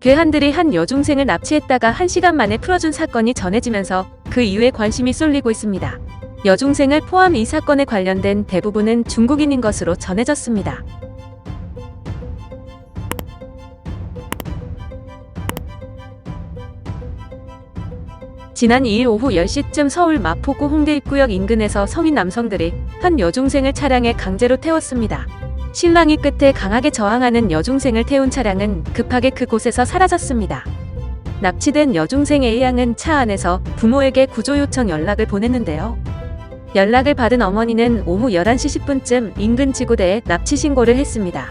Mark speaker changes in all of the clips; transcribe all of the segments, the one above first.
Speaker 1: 괴한들이 한 여중생을 납치했다가 1시간 만에 풀어준 사건이 전해지면서 그 이후에 관심이 쏠리고 있습니다. 여중생을 포함 이 사건에 관련된 대부분은 중국인인 것으로 전해졌습니다. 지난 2일 오후 10시쯤 서울 마포구 홍대 입구역 인근에서 성인 남성들이 한 여중생을 차량에 강제로 태웠습니다. 신랑이 끝에 강하게 저항하는 여중생을 태운 차량은 급하게 그곳에서 사라졌습니다. 납치된 여중생 A양은 차 안에서 부모에게 구조 요청 연락을 보냈는데요. 연락을 받은 어머니는 오후 11시 10분쯤 인근 지구대에 납치 신고를 했습니다.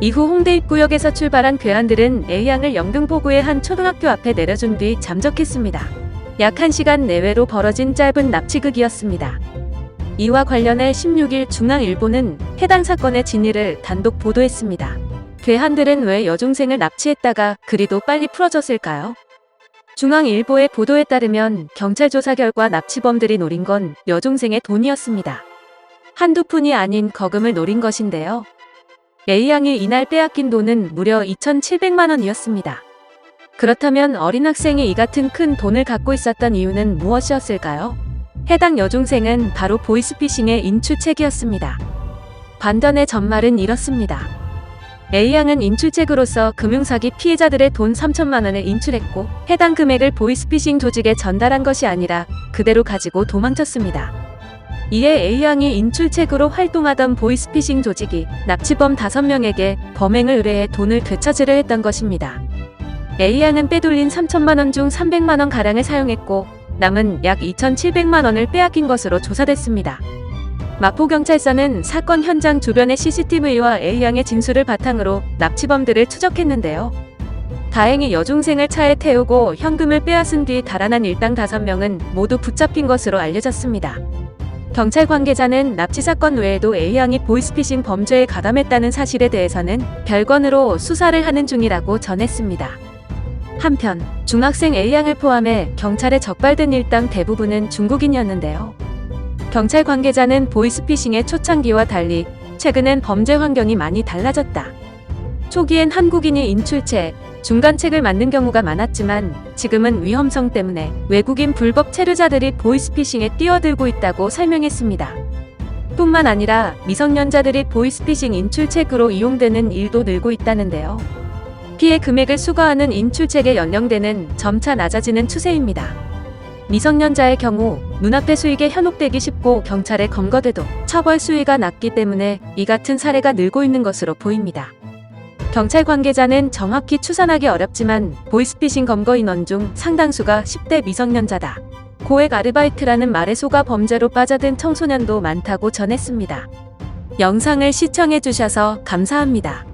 Speaker 1: 이후 홍대 입구역에서 출발한 괴한들은 A양을 영등포구의 한 초등학교 앞에 내려준 뒤 잠적했습니다. 약 1시간 내외로 벌어진 짧은 납치극이었습니다. 이와 관련해 16일 중앙일보는 해당 사건의 진위를 단독 보도했습니다. 괴한들은 왜 여중생을 납치했다가 그리도 빨리 풀어졌을까요? 중앙일보의 보도에 따르면 경찰 조사 결과 납치범들이 노린 건 여중생의 돈이었습니다. 한두 푼이 아닌 거금을 노린 것인데요. A양이 이날 빼앗긴 돈은 무려 2,700만 원이었습니다. 그렇다면 어린 학생이 이 같은 큰 돈을 갖고 있었던 이유는 무엇이었을까요? 해당 여중생은 바로 보이스피싱의 인출책이었습니다. 반전의 전말은 이렇습니다. A양은 인출책으로서 금융사기 피해자들의 돈 3천만 원을 인출했고 해당 금액을 보이스피싱 조직에 전달한 것이 아니라 그대로 가지고 도망쳤습니다. 이에 A양이 인출책으로 활동하던 보이스피싱 조직이 납치범 5명에게 범행을 의뢰해 돈을 되찾으려 했던 것입니다. A양은 빼돌린 3천만 원 중 300만 원 가량을 사용했고 남은 약 2,700만 원을 빼앗긴 것으로 조사됐습니다. 마포경찰서는 사건 현장 주변의 CCTV와 A양의 진술을 바탕으로 납치범들을 추적했는데요. 다행히 여중생을 차에 태우고 현금을 빼앗은 뒤 달아난 일당 5명은 모두 붙잡힌 것으로 알려졌습니다. 경찰 관계자는 납치 사건 외에도 A양이 보이스피싱 범죄에 가담했다는 사실에 대해서는 별건으로 수사를 하는 중이라고 전했습니다. 한편 중학생 A양을 포함해 경찰에 적발된 일당 대부분은 중국인이었는데요. 경찰 관계자는 보이스피싱의 초창기와 달리 최근엔 범죄 환경이 많이 달라졌다. 초기엔 한국인이 인출체, 중간책을 만든 경우가 많았지만 지금은 위험성 때문에 외국인 불법 체류자들이 보이스피싱에 뛰어들고 있다고 설명했습니다. 뿐만 아니라 미성년자들이 보이스피싱 인출책으로 이용되는 일도 늘고 있다는데요. 피해 금액을 수거하는 인출책의 연령대는 점차 낮아지는 추세입니다. 미성년자의 경우 눈앞의 수익에 현혹되기 쉽고 경찰에 검거돼도 처벌 수위가 낮기 때문에 이 같은 사례가 늘고 있는 것으로 보입니다. 경찰 관계자는 정확히 추산하기 어렵지만 보이스피싱 검거 인원 중 상당수가 10대 미성년자다. 고액 아르바이트라는 말에 속아 범죄로 빠져든 청소년도 많다고 전했습니다. 영상을 시청해주셔서 감사합니다.